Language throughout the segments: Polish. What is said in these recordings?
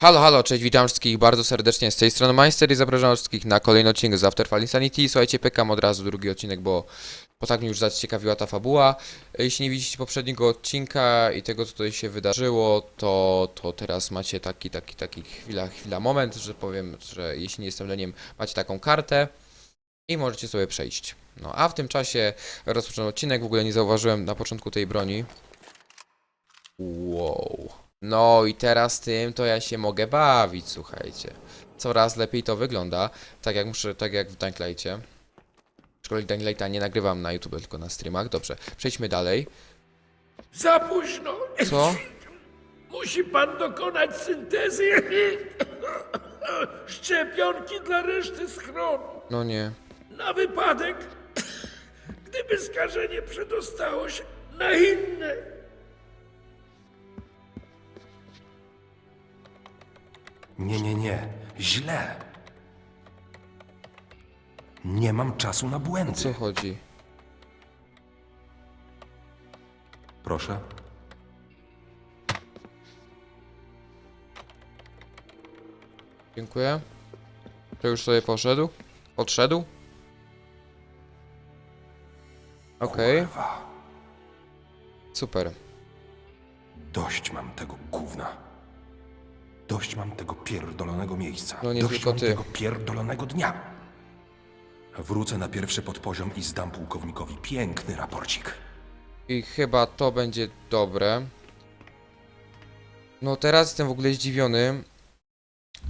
Halo, halo, cześć, witam wszystkich bardzo serdecznie z tej strony Majster i zapraszam wszystkich na kolejny odcinek z After Fall Insanity. Słuchajcie, pekam od razu drugi odcinek, bo, bo tak mnie już zaciekawiła ta fabuła. Jeśli nie widzicie poprzedniego odcinka i tego, co tutaj się wydarzyło, to, to teraz macie taki, taki, taki chwila, chwila, moment, że powiem, że jeśli nie jestem leniem, macie taką kartę i możecie sobie przejść. No, a w tym czasie rozpoczynam odcinek, w ogóle nie zauważyłem na początku tej broni. Wow. No i teraz tym to ja się mogę bawić, słuchajcie. Coraz lepiej to wygląda, tak jak muszę, tak jak w Dying Aczkolwiek Dying nie nagrywam na YouTube, tylko na streamach. Dobrze, przejdźmy dalej. Za późno. Co? Musi pan dokonać syntezy szczepionki dla reszty schronu. No nie. Na wypadek, gdyby skażenie przedostało się na inne. Nie, nie, nie. Źle. Nie mam czasu na O co błędy. chodzi? Proszę. Dziękuję. To już sobie poszedł? Odszedł? Okej, Kurwa. super. Dość mam tego gówna. Dość mam tego pierdolonego miejsca. No nie Dość tylko mam ty. tego pierdolonego dnia. Wrócę na pierwszy podpoziom i zdam pułkownikowi piękny raporcik. I chyba to będzie dobre. No teraz jestem w ogóle zdziwiony,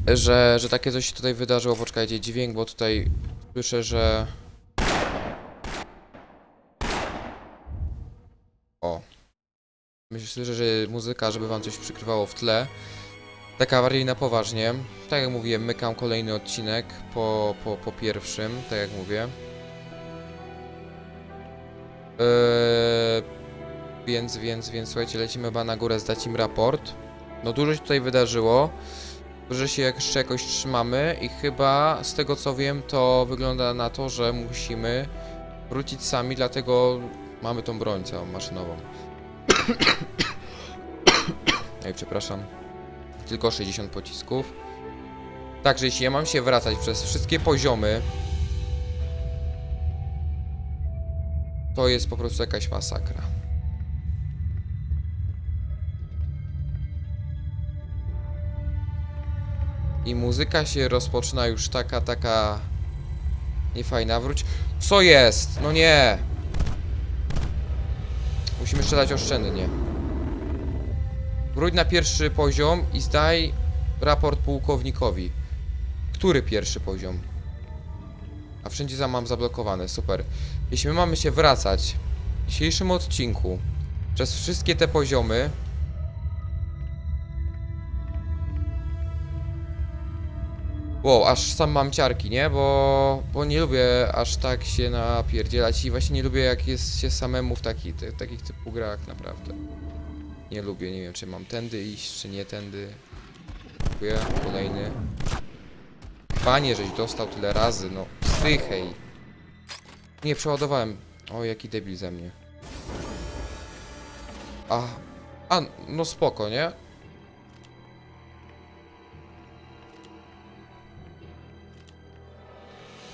że, że takie coś się tutaj wydarzyło. Poczekajcie, dźwięk, bo tutaj słyszę, że... O. Myślę, że muzyka, żeby wam coś przykrywało w tle. Taka bardziej na poważnie. Tak jak mówiłem, mykam kolejny odcinek po, po, po pierwszym, tak jak mówię. Eee, więc, więc, więc słuchajcie, lecimy chyba na górę zdać im raport. No dużo się tutaj wydarzyło. Dużo się jeszcze jakoś trzymamy i chyba z tego co wiem to wygląda na to, że musimy wrócić sami, dlatego mamy tą broń całą maszynową. Ej, przepraszam. Tylko 60 pocisków. Także jeśli ja mam się wracać przez wszystkie poziomy, To jest po prostu jakaś masakra. I muzyka się rozpoczyna już taka, taka... Niefajna, wróć. Co jest? No nie! Musimy strzelać oszczędnie. Wróć na pierwszy poziom i zdaj raport pułkownikowi. Który pierwszy poziom? A wszędzie za mam zablokowane, super. Jeśli my mamy się wracać w dzisiejszym odcinku przez wszystkie te poziomy, Wow, aż sam mam ciarki, nie? Bo, bo nie lubię aż tak się napierdzielać i właśnie nie lubię jak jest się samemu w taki, te, takich typu grach, naprawdę. Nie lubię, nie wiem czy mam tędy iść, czy nie tędy. Dziękuję, kolejny. Panie, żeś dostał tyle razy, no. Stychej. Nie, przeładowałem. O, jaki debil ze mnie. A, a, no spoko, nie?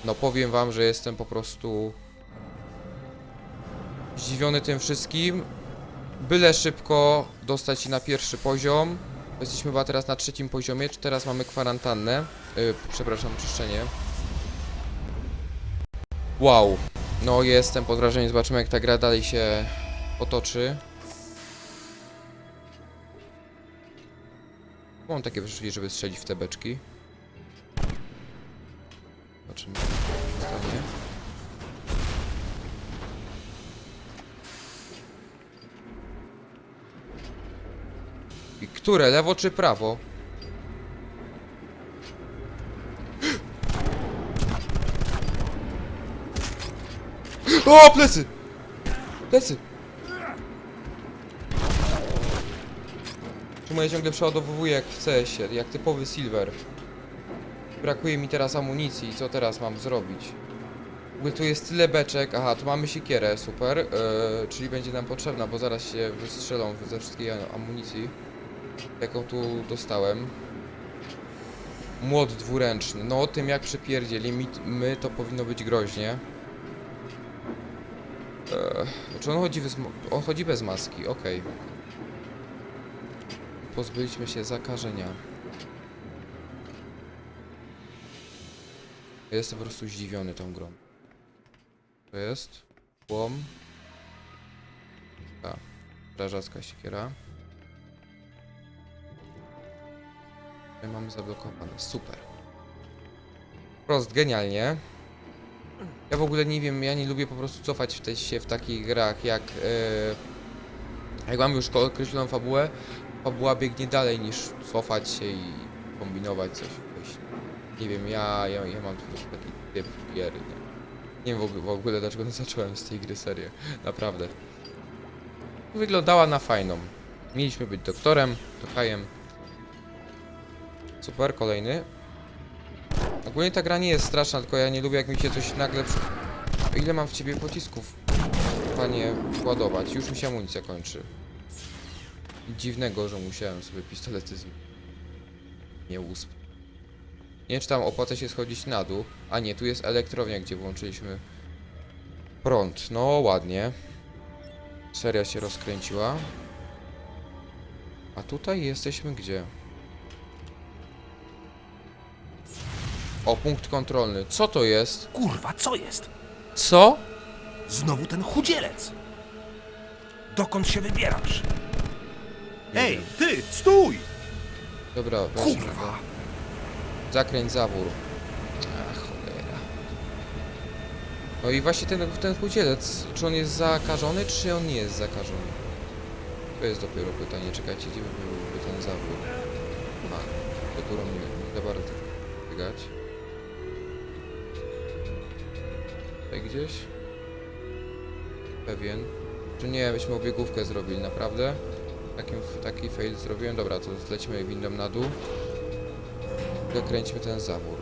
No powiem wam, że jestem po prostu zdziwiony tym wszystkim. Byle szybko dostać się na pierwszy poziom. Jesteśmy chyba teraz na trzecim poziomie, czy teraz mamy kwarantannę? Yy, przepraszam, czyszczenie. Wow. No jestem pod wrażeniem, zobaczymy jak ta gra dalej się otoczy. Mam takie wyszli, żeby strzelić w te beczki. Zobaczymy które? Lewo czy prawo? O, plecy! Plecy! Czemu ja ciągle przeładowuję jak w CS-ie, jak typowy silver? Brakuje mi teraz amunicji, co teraz mam zrobić? Ogóle tu jest tyle beczek, aha, tu mamy siekierę, super, yy, czyli będzie nam potrzebna, bo zaraz się wystrzelą ze wszystkiej amunicji, jaką tu dostałem. Młot dwuręczny. No o tym jak przypierdzieli mi, my to powinno być groźnie. Eee, czy on chodzi, bez, on chodzi bez maski? Okej. Pozbyliśmy się zakażenia. Jestem po prostu zdziwiony tą grą. To jest? Łom. A, strażacka siekiera. My mamy zablokowane. Super. Prost, genialnie. Ja w ogóle nie wiem, ja nie lubię po prostu cofać w te, się w takich grach, jak e, jak mamy już określoną fabułę, fabuła biegnie dalej niż cofać się i kombinować coś. coś. Nie wiem, ja, ja, ja mam po prostu taki typ gier. Nie, nie wiem w ogóle, w ogóle dlaczego zacząłem z tej gry serię. Naprawdę. Wyglądała na fajną. Mieliśmy być doktorem, tokajem. Super, kolejny. Ogólnie ta gra nie jest straszna, tylko ja nie lubię jak mi się coś nagle... Ile mam w ciebie pocisków? Panie, ładować. Już mi się amunicja kończy. Dziwnego, że musiałem sobie pistolety z... Nie usp. Nie wiem, czy tam opłaca się schodzić na dół. A nie, tu jest elektrownia, gdzie włączyliśmy prąd. No, ładnie. Seria się rozkręciła. A tutaj jesteśmy gdzie? O, punkt kontrolny. Co to jest? Kurwa, co jest? Co? Znowu ten chudzielec! Dokąd się wybierasz? Ej, ty, stój! Dobra, weźmy Kurwa! go. Zakręć zawór. Ach, cholera. No i właśnie ten, ten chudzielec, czy on jest zakażony, czy on nie jest zakażony? To jest dopiero pytanie. Czekajcie, gdzie by byłby ten zawór? A, do górą nie, nie za bardzo biegać. Tutaj gdzieś? Pewien. Czy nie, byśmy obiegówkę zrobili, naprawdę? Takim, taki fail zrobiłem. Dobra, to zlecimy windą na dół. Zakręćmy ten zawór.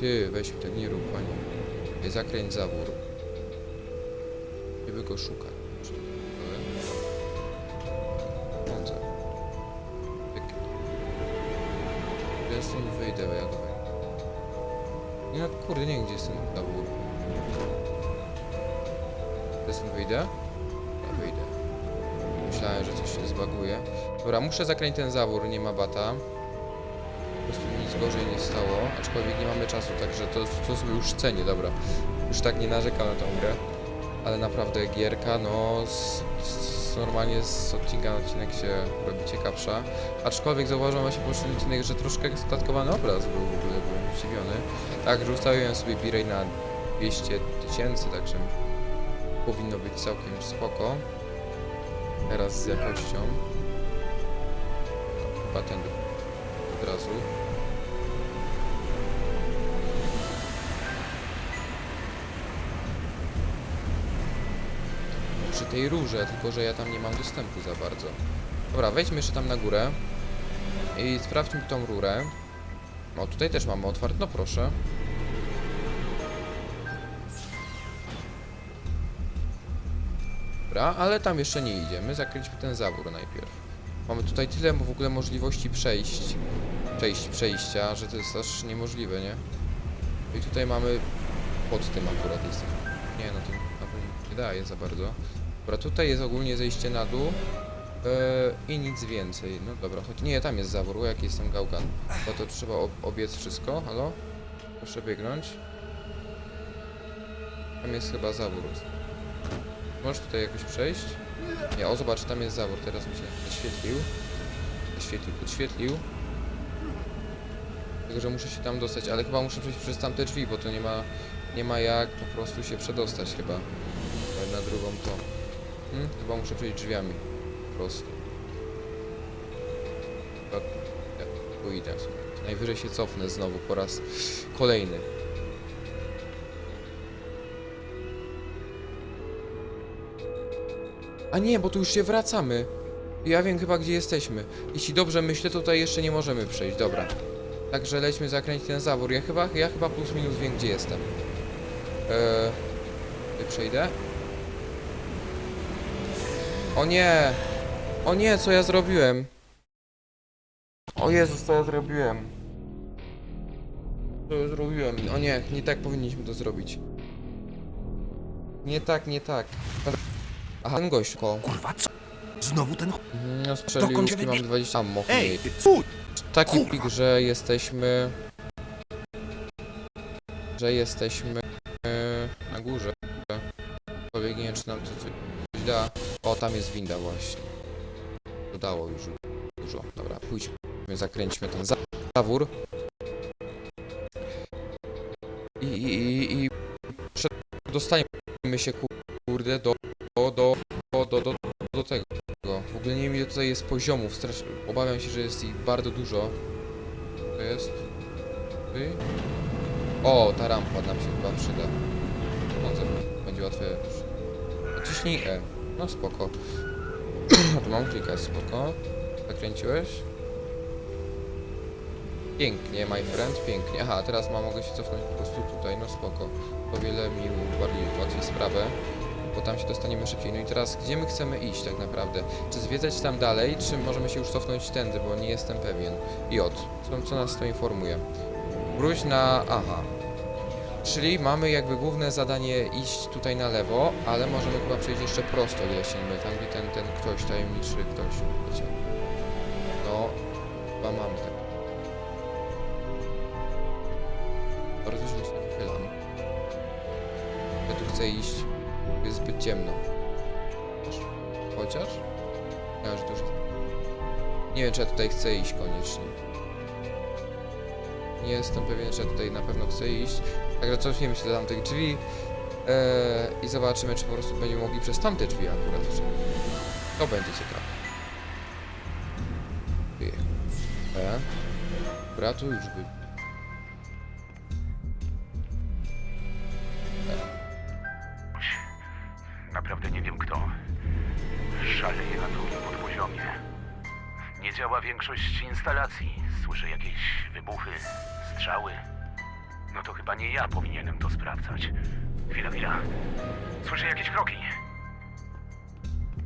Ty, weź mi tak nie rób, panie. Zakręć zawór. Gdzie by go szukać? Pyk. Ja wyjdę, jak wyjdę. Nie no, kurde, nie gdzie jest ten zawór. Ja wyjdę? Ja wyjdę. Myślałem, że coś się zbaguje. Dobra, muszę zakręcić ten zawór, nie ma bata. Po prostu nic gorzej nie stało, aczkolwiek nie mamy czasu, także to, to sobie już cenię, dobra. Już tak nie narzekam na tą grę. Ale naprawdę gierka, no z, z, normalnie z odcinka na odcinek się robi ciekawsza. Aczkolwiek zauważyłem właśnie po poprzednim odcinek, że troszkę statkowany obraz był w ogóle, byłem zdziwiony. Także ustawiłem sobie biray na 200 tysięcy, także powinno być całkiem spoko. Teraz z jakością. Chyba ten od razu. Przy tej rurze, tylko że ja tam nie mam dostępu za bardzo. Dobra, wejdźmy jeszcze tam na górę i sprawdźmy tą rurę. O, tutaj też mamy otwarte, no proszę. Dobra, ale tam jeszcze nie idziemy. Zakręćmy ten zawór najpierw. Mamy tutaj tyle w ogóle możliwości przejść, przejść, przejścia, że to jest aż niemożliwe, nie? I tutaj mamy pod tym akurat jest. Nie, no to nie daje za bardzo. Dobra, tutaj jest ogólnie zejście na dół e, i nic więcej. No dobra, choć nie, tam jest zawór, o, jaki jest tam gałgan. Bo to trzeba ob obiec wszystko, halo? Proszę biegnąć. Tam jest chyba zawór. Możesz tutaj jakoś przejść? Nie, o zobacz, tam jest zawór, teraz mi się zaświetlił. Zaświetlił, podświetlił. Tylko, że muszę się tam dostać, ale chyba muszę przejść przez tamte drzwi, bo to nie ma, nie ma jak po prostu się przedostać chyba. Na drugą to. Hmm? Chyba muszę przejść drzwiami. Po prostu. Chyba ja pójdę. Najwyżej się cofnę znowu po raz kolejny. A nie, bo tu już się wracamy. Ja wiem chyba gdzie jesteśmy. Jeśli dobrze myślę, to tutaj jeszcze nie możemy przejść. Dobra. Także lećmy zakręcić ten zawór. Ja chyba, ja chyba plus minus wiem gdzie jestem. Eee, przejdę. O nie! O nie, co ja zrobiłem? O Jezus, co ja zrobiłem? To zrobiłem. O nie, nie tak powinniśmy to zrobić. Nie tak, nie tak. Aha, ten gość ko. Kurwa, co? Znowu ten... ch- No Dokąd się mam wybie- 20 ammo. Ej, ty co? Taki kurwa. pik, że jesteśmy... Że jesteśmy e, na górze. Powiedz, nie wiem, czy nam to coś da. O, tam jest winda właśnie. Dodało już dużo. Dobra, pójdźmy, zakręćmy ten za- zawór. I, i, i, i przedostaniemy się, kurde, do, do, do, do, do, do, tego. W ogóle nie wiem ile tutaj jest poziomów, strasz... obawiam się, że jest ich bardzo dużo. To jest... Ty? O, ta rampa nam się chyba przyda. Może będzie łatwe. Naciśnij E. No spoko. Tu mam klikać, spoko. Zakręciłeś? Pięknie, my friend, pięknie. Aha, teraz ma, mogę się cofnąć po prostu tutaj, no spoko. O wiele mi bardziej ułatwi sprawę, bo tam się dostaniemy szybciej. No i teraz, gdzie my chcemy iść tak naprawdę? Czy zwiedzać tam dalej, czy możemy się już cofnąć tędy, bo nie jestem pewien. J, co, co nas to informuje? Wróć na... aha. Czyli mamy jakby główne zadanie iść tutaj na lewo, ale możemy chyba przejść jeszcze prosto, ile się tam gdzie ten, ten ktoś, tajemniczy ktoś, wiecie. No, chyba mamy tak. Bardzo źle się wychylam. Ja tu chcę iść, ciemno. Chociaż? To już... Nie wiem, czy ja tutaj chcę iść koniecznie. Nie jestem pewien, że tutaj na pewno chcę iść. Także cofniemy się do tamtych drzwi e, i zobaczymy, czy po prostu będziemy mogli przez tamte drzwi akurat. To będzie ciekawe. E. Dobra, tu już by... Naprawdę nie wiem kto. Szaleje na drugim podpoziomie. Nie działa większość instalacji. Słyszę jakieś wybuchy, strzały. No to chyba nie ja powinienem to sprawdzać. Chwila, chwila. Słyszę jakieś kroki.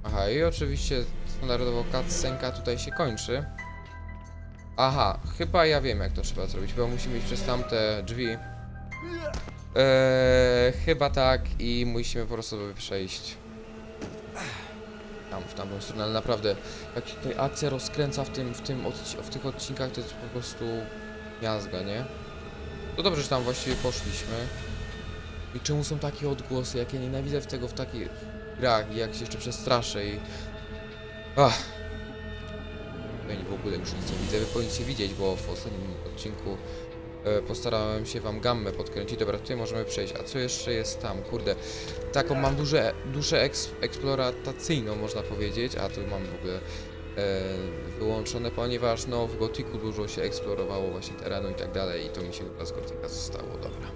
Aha, i oczywiście standardowo cutscenka tutaj się kończy. Aha, chyba ja wiem jak to trzeba zrobić, bo musimy iść przez tamte drzwi. Eee, chyba tak i musimy po prostu sobie przejść. Tam, w tamtą stronę, ale naprawdę, jak się tutaj akcja rozkręca w tym, w tym, w tych odcinkach, to jest po prostu miazga, nie? To dobrze, że tam właściwie poszliśmy. I czemu są takie odgłosy, jak ja nienawidzę w tego w takich grach, jak się jeszcze przestraszę i... Ach. Ja nie w ogóle już nic nie widzę, wy powinniście widzieć, bo w ostatnim odcinku postarałem się wam gammę podkręcić. Dobra, tutaj możemy przejść. A co jeszcze jest tam? Kurde, taką mam duże, duszę eks, eksploracyjną, można powiedzieć, a tu mam w ogóle e, wyłączone, ponieważ no w Gotiku dużo się eksplorowało właśnie terenu i tak dalej i to mi się chyba z Gotika zostało, dobra.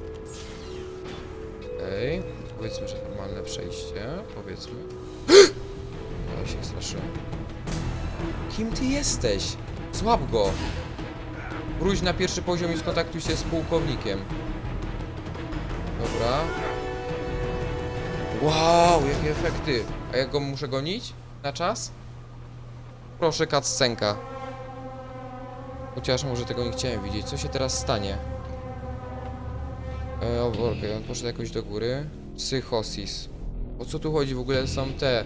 Okej, powiedzmy, że normalne przejście, powiedzmy. Ja się straszyłem. Kim ty jesteś? Złap go! Wróć na pierwszy poziom i skontaktuj się z pułkownikiem. Dobra. Wow, jakie efekty! A ja go muszę gonić? Na czas? Proszę, cutscenka. Chociaż może tego nie chciałem widzieć. Co się teraz stanie? E, o, okej, on poszedł jakoś do góry. Psychosis. O co tu chodzi? W ogóle są te...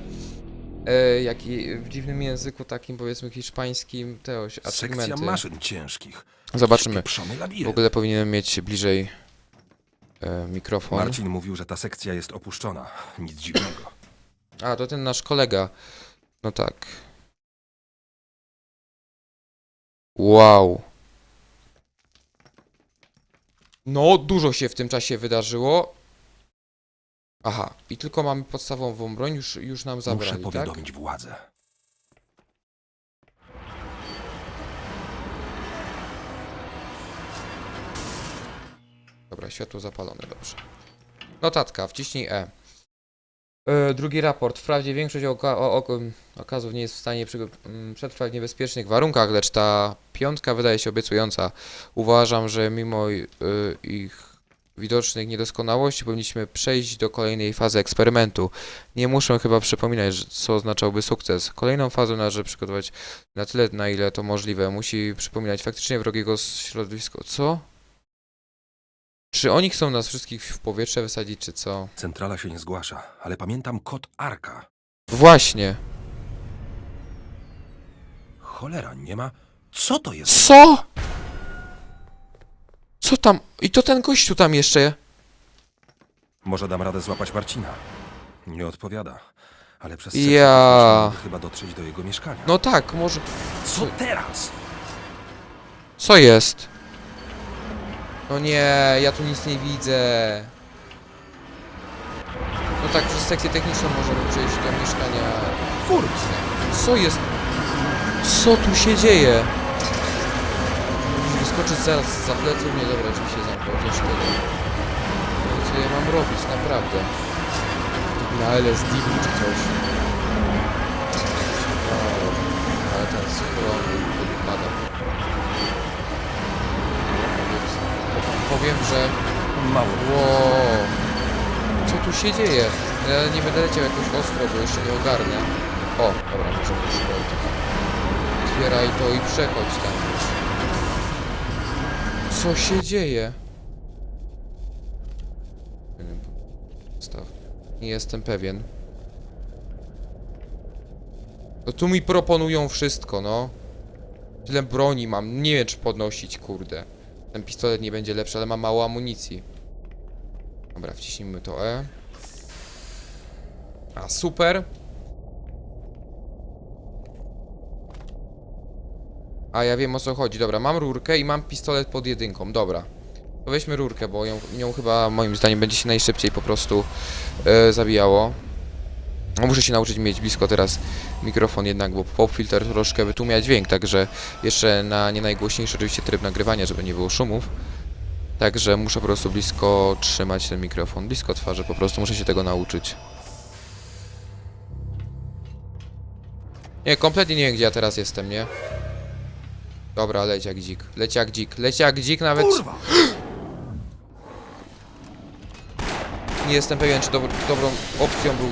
E, jaki w dziwnym języku takim powiedzmy hiszpańskim te oś, Sekcja achievementy. maszyn ciężkich. Zobaczymy. Pieprzony W labirynt. ogóle powinienem mieć bliżej e, mikrofon. Marcin mówił, że ta sekcja jest opuszczona. Nic dziwnego. A, to ten nasz kolega. No tak. Wow. No, dużo się w tym czasie wydarzyło. Aha, i tylko mamy podstawową broń, już, już nam Muszę zabrali, tak? powiadomić władzę. Dobra, światło zapalone, dobrze. Notatka, wciśnij E. E, drugi raport. Wprawdzie większość oka okazów nie jest w stanie przetrwać w niebezpiecznych warunkach, lecz ta piątka wydaje się obiecująca. Uważam, że mimo y, ich widocznych niedoskonałości powinniśmy przejść do kolejnej fazy eksperymentu. Nie muszę chyba przypominać, że- co oznaczałby sukces. Kolejną fazę należy przygotować na tyle, na ile to możliwe. Musi przypominać faktycznie wrogiego środowisko. Co? Czy oni chcą nas wszystkich w powietrze wysadzić, czy co? Centrala się nie zgłasza, ale pamiętam kod Arka. Właśnie. Cholera, nie ma. Co to jest? Co? Co tam? I to ten gościu tam jeszcze. Może dam radę złapać Marcina. Nie odpowiada. Ale przez Ja. sekcję mogę chyba dotrzeć do jego mieszkania. No tak, może... Co teraz? Co jest? No nie, ja tu nic nie widzę. No tak, przez sekcję techniczną możemy przejść do mieszkania. Kurczę. Co jest? Co tu się dzieje? Wyskoczyć zaraz za pleców? Nie, dobra, oczywiście zamknął, chociaż tyle. Co ja mam robić, naprawdę? Na LSD czy coś. O, ale ten schron wypada. Powiem, że... Mało. Wow. Co tu się dzieje? Ja nie będę leciał jakoś ostro, bo jeszcze nie ogarnę. O, dobra, już wejść. Otwieraj to i przechodź tam. Co się dzieje? Nie jestem pewien. No tu mi proponują wszystko, no. Tyle broni mam, nie wiem czy podnosić, kurde. Ten pistolet nie będzie lepszy, ale ma mało amunicji. Dobra, wciśnijmy to E. A, super. A, ja wiem o co chodzi. Dobra, mam rurkę i mam pistolet pod jedynką. Dobra. To weźmy rurkę, bo ją, nią chyba moim zdaniem będzie się najszybciej po prostu e, zabijało. No, muszę się nauczyć mieć blisko teraz mikrofon jednak, bo pop filter troszkę wytłumia dźwięk, także jeszcze na nie najgłośniejszy oczywiście tryb nagrywania, żeby nie było szumów. Także muszę po prostu blisko trzymać ten mikrofon, blisko twarzy, po prostu muszę się tego nauczyć. Nie, kompletnie nie wiem gdzie ja teraz jestem, nie? Dobra, leć jak dzik, leć jak dzik, leć jak dzik nawet... Kurwa! Nie jestem pewien, czy dob dobrą opcją był...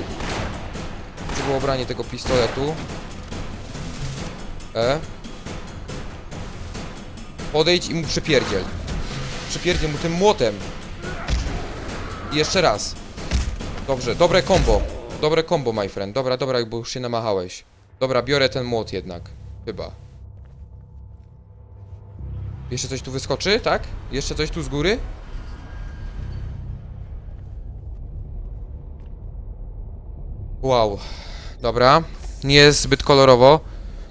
Czy było branie tego pistoletu. E. Podejdź i mu przypierdziel. Przypierdziel mu tym młotem. I jeszcze raz. Dobrze, dobre combo. Dobre combo, my friend. Dobra, dobra, bo już się namachałeś. Dobra, biorę ten młot jednak. Chyba. Jeszcze coś tu wyskoczy, tak? Jeszcze coś tu z góry? Wow. Dobra. Nie jest zbyt kolorowo.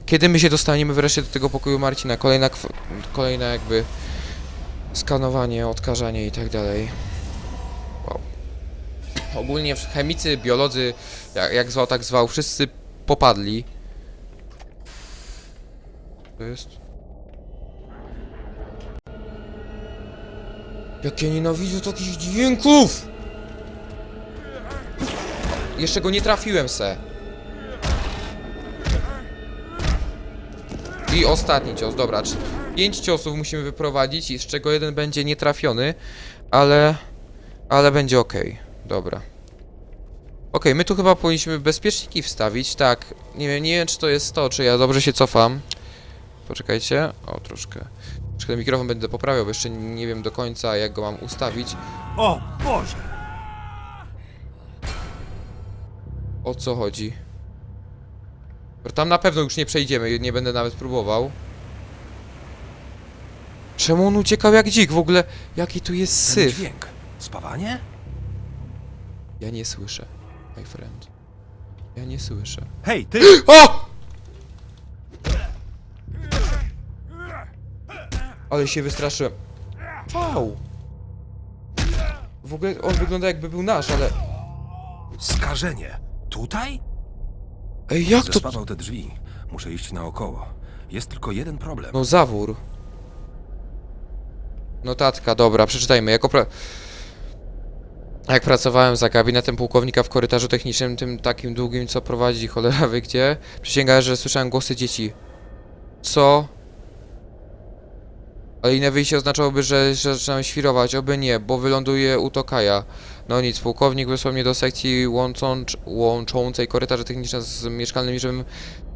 Kiedy my się dostaniemy wreszcie do tego pokoju Marcina? Kolejna, kolejna jakby skanowanie, odkażanie i tak dalej. Wow. Ogólnie chemicy, biolodzy, jak, jak zwał, tak zwał, wszyscy popadli. To jest... Jak ja nienawidzę takich dźwięków! Jeszcze go nie trafiłem se. I ostatni cios, dobra. Pięć ciosów musimy wyprowadzić, i z czego jeden będzie nietrafiony, ale... Ale będzie ok. Dobra. Okej, my tu chyba powinniśmy bezpieczniki wstawić, tak. Nie wiem, nie wiem czy to jest to, czy ja dobrze się cofam. Poczekajcie. O, troszkę. Ten mikrofon będę poprawiał, bo jeszcze nie wiem do końca jak go mam ustawić. O Boże! O co chodzi? Bo Tam na pewno już nie przejdziemy, nie będę nawet próbował. Czemu on uciekał jak dzik? W ogóle, jaki tu jest Ten syf? dźwięk. Spawanie? Ja nie słyszę, my friend. Ja nie słyszę. Hej, ty! O! Ale się wystraszyłem. Wow! W ogóle on wygląda jakby był nasz, ale... Skażenie. Tutaj? Ej, jak to... Zespawał te drzwi. Muszę iść naokoło. Jest tylko jeden problem. No zawór. Notatka, dobra, przeczytajmy. Jako pra... Jak pracowałem za gabinetem pułkownika w korytarzu technicznym, tym takim długim, co prowadzi cholera wie gdzie, przysięgałem, że słyszałem głosy dzieci. Co? Ale inne wyjście oznaczałoby, że, zaczynam świrować, oby nie, bo wyląduję u Tokaja. No nic, pułkownik wysłał mnie do sekcji łącząc, łączącej korytarze techniczne z mieszkalnymi, żebym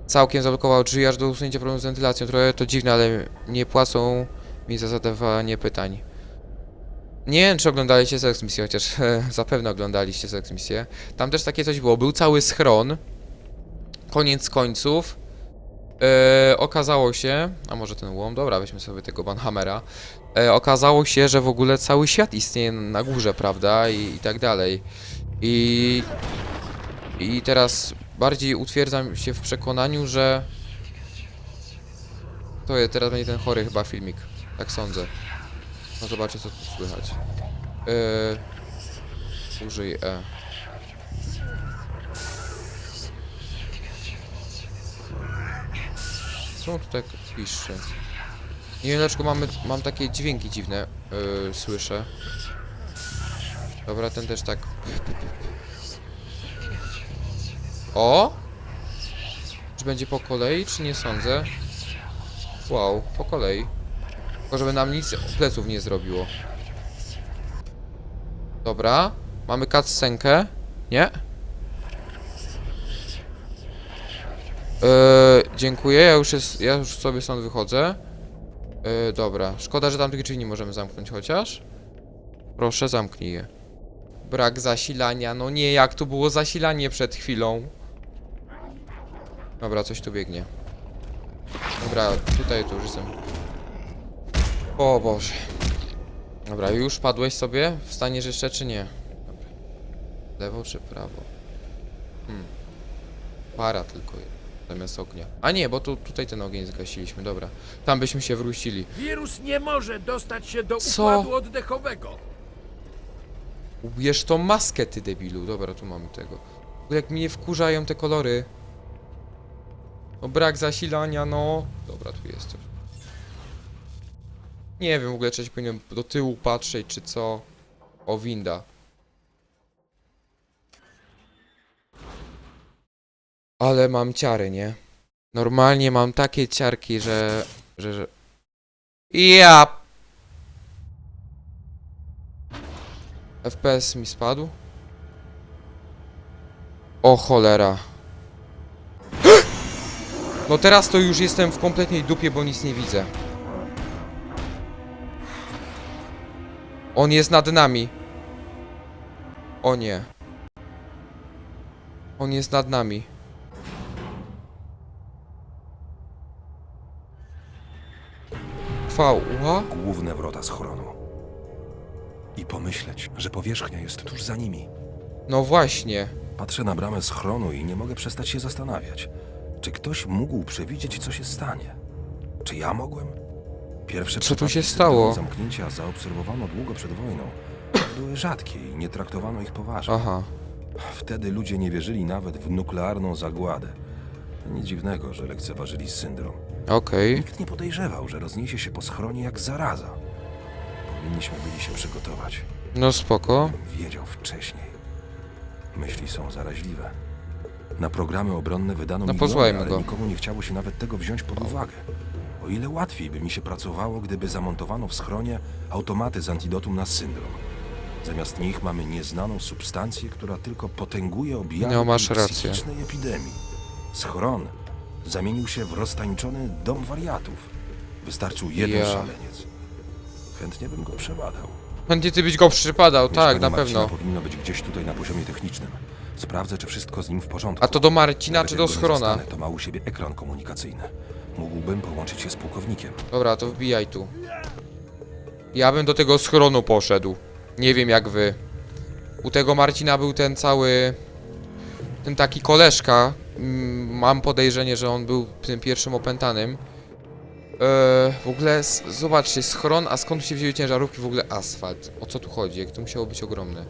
całkiem zablokował drzwi aż do usunięcia problemu z wentylacją. Trochę to dziwne, ale nie płacą mi za zadawanie pytań. Nie wiem, czy oglądaliście Sex Misję, chociaż e, zapewne oglądaliście Sex Misję. Tam też takie coś było. Był cały schron. Koniec końców. E, okazało się, a może ten łom, dobra, weźmy sobie tego Banhammera. E, okazało się, że w ogóle cały świat istnieje na górze, prawda? I, i tak dalej. I, I teraz bardziej utwierdzam się w przekonaniu, że to jest, teraz będzie ten chory chyba filmik. Tak sądzę. No zobaczę co tu słychać. Yy, użyj E. On tu tak pisze? Nie wiem dlaczego mamy, mam takie dźwięki dziwne, yy, słyszę. Dobra, ten też tak. O! Czy będzie po kolei, czy nie sądzę? Wow, po kolei. Tylko żeby nam nic pleców nie zrobiło. Dobra. Mamy cutscenkę. Nie? Eee, dziękuję, ja już, jest, ja już sobie stąd wychodzę. Eee, dobra. Szkoda, że tam tych drzwi nie możemy zamknąć chociaż. Proszę, zamknij je. Brak zasilania. No nie, jak tu było zasilanie przed chwilą. Dobra, coś tu biegnie. Dobra, tutaj tu już jestem. O Boże. Dobra, już padłeś sobie? Wstaniesz jeszcze czy nie? Dobra. Lewo czy prawo? Hmm. Para tylko jest, zamiast ognia. A nie, bo tu, tutaj ten ogień zgasiliśmy, dobra. Tam byśmy się wrócili. Wirus nie może dostać się do Co? układu oddechowego. Ubierz tą maskę, ty debilu. Dobra, tu mamy tego. W ogóle Jak mnie wkurzają te kolory. No brak zasilania, no. Dobra, tu jest coś. Nie wiem, w ogóle czy się powinienem do tyłu patrzeć, czy co. O, winda. Ale mam ciary, nie? Normalnie mam takie ciarki, że... że... że... Ja FPS mi spadł. O cholera. No teraz to już jestem w kompletnej dupie, bo nic nie widzę. On jest nad nami. O nie. On jest nad nami. Fała? Główne wrota schronu. I pomyśleć, że powierzchnia jest tuż za nimi. No właśnie. Patrzę na bramę schronu i nie mogę przestać się zastanawiać. Czy ktoś mógł przewidzieć, co się stanie? Czy ja mogłem? Pierwsze Co tu przypadki się stało? zamknięcia zaobserwowano długo przed wojną. Były rzadkie i nie traktowano ich poważnie. Aha. Wtedy ludzie nie wierzyli nawet w nuklearną zagładę. Nic dziwnego, że lekceważyli syndrom. Okej. Nikt nie podejrzewał, że rozniesie się po schronie jak zaraza. Powinniśmy byli się przygotować. No spoko. Wiedział wcześniej. Myśli są zaraźliwe. Na programy obronne wydano No, miliony, ale go. nikomu nie chciało się nawet tego wziąć pod uwagę. O ile łatwiej by mi się pracowało, gdyby zamontowano w schronie automaty z antidotum na syndrom. Zamiast nich mamy nieznaną substancję, która tylko potęguje objawy No, masz tej rację. psychicznej epidemii. Schron zamienił się w roztańczony dom wariatów. Wystarczył jeden Ja. szaleniec. Chętnie bym go przebadał. Chętnie ty byś go przypadał, tak, na Marcina pewno. powinno być gdzieś tutaj na poziomie technicznym. Sprawdzę, czy wszystko z nim w porządku. A to do Marcina Nawet czy jak do go nie schrona? zastanę, to ma u siebie ekran komunikacyjny. Mógłbym połączyć się z pułkownikiem. Dobra, to wbijaj tu. Ja bym do tego schronu poszedł. Nie wiem jak wy. U tego Marcina był ten cały... Ten taki koleżka. Mm, Mam podejrzenie, że on był tym pierwszym opętanym. Eee, w ogóle, zobaczcie, schron, a skąd się wzięły ciężarówki? W ogóle asfalt. O co tu chodzi? Jak to musiało być ogromne?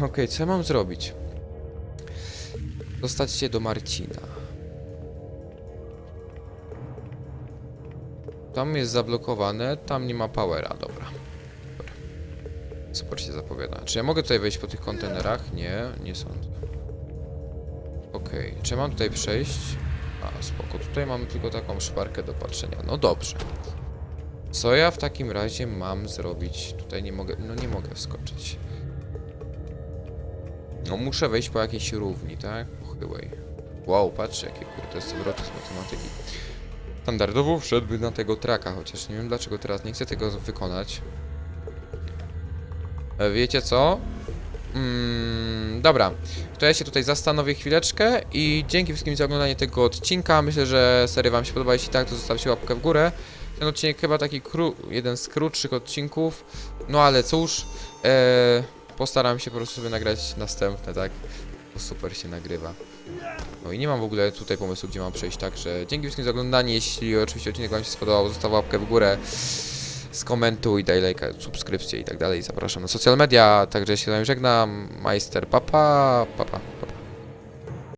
Okej, co ja mam zrobić? Dostać się do Marcina. Tam jest zablokowane, tam nie ma powera, dobra. Super się zapowiada. Czy ja mogę tutaj wejść po tych kontenerach? Nie, nie sądzę. Okej, czy ja mam tutaj przejść? A, spoko, tutaj mamy tylko taką szparkę do patrzenia. No dobrze. Co ja w takim razie mam zrobić? Tutaj nie mogę, no nie mogę wskoczyć. No muszę wejść po jakiejś równi, tak? Pochyłej. Wow, patrzcie jakie kurde zwroty z matematyki. Standardowo wszedłby na tego traka, chociaż nie wiem dlaczego teraz nie chcę tego wykonać. E, Wiecie co? Mm, dobra, to ja się tutaj zastanowię chwileczkę i dzięki wszystkim za oglądanie tego odcinka. Myślę, że seria Wam się podoba. Jeśli tak, to zostawcie łapkę w górę. Ten odcinek chyba taki kró- jeden z krótszych odcinków. No ale cóż, e, postaram się po prostu sobie nagrać następne, tak? Bo super się nagrywa. No i nie mam w ogóle tutaj pomysłu, gdzie mam przejść, także dzięki wszystkim za oglądanie. Jeśli oczywiście odcinek Wam się spodobał, zostaw łapkę w górę, skomentuj, daj lajka, subskrypcję i tak dalej. Zapraszam na social media, także się z żegnam. Majster, papa, papa. Pa.